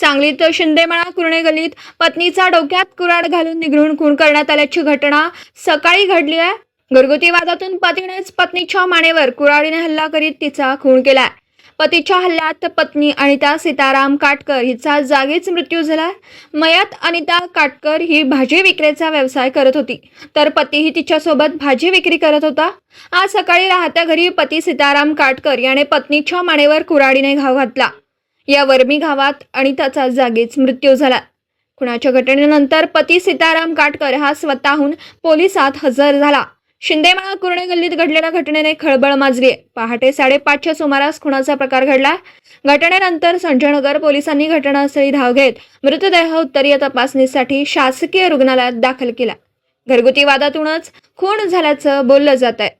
सांगलीत शिंदेमळा कुरणे गल्लीत पत्नीचा डोक्यात कुराड घालून निघळून खून करण्यात आल्याची घटना सकाळी घडली आहे. घरगुती वादातून पतीनेच पत्नीच्या मानेवर कुराडीने हल्ला करीत तिचा खून केलाय. पतीच्या हल्ल्यात पत्नी अनिता सीताराम काटकर हिचा जागीच मृत्यू झाला मयत अनिता काटकर ही भाजी विक्रीचा व्यवसाय करत होती तर पतीही तिच्यासोबत भाजी विक्री करत होता. आज सकाळी राहत्या घरी पती सीताराम काटकर याने पत्नीच्या मानेवर कुराडीने घाव घातला. या वर्मी गावात अनिताचा जागीच मृत्यू झाला. खुनाच्या घटनेनंतर पती सीताराम काटकर हा स्वतःहून पोलिसात हजर झाला. शिंदेमाळा कुर्णे गल्लीत घडलेल्या घटनेने खळबळ माजली आहे पहाटे साडेपाचच्या सुमारास खुनाचा प्रकार घडला. घटनेनंतर संजयनगर पोलिसांनी घटनास्थळी धाव घेत मृतदेह उत्तरीय तपासणीसाठी शासकीय रुग्णालयात दाखल केला. घरगुती वादातूनच खून झाल्याचं बोललं जात आहे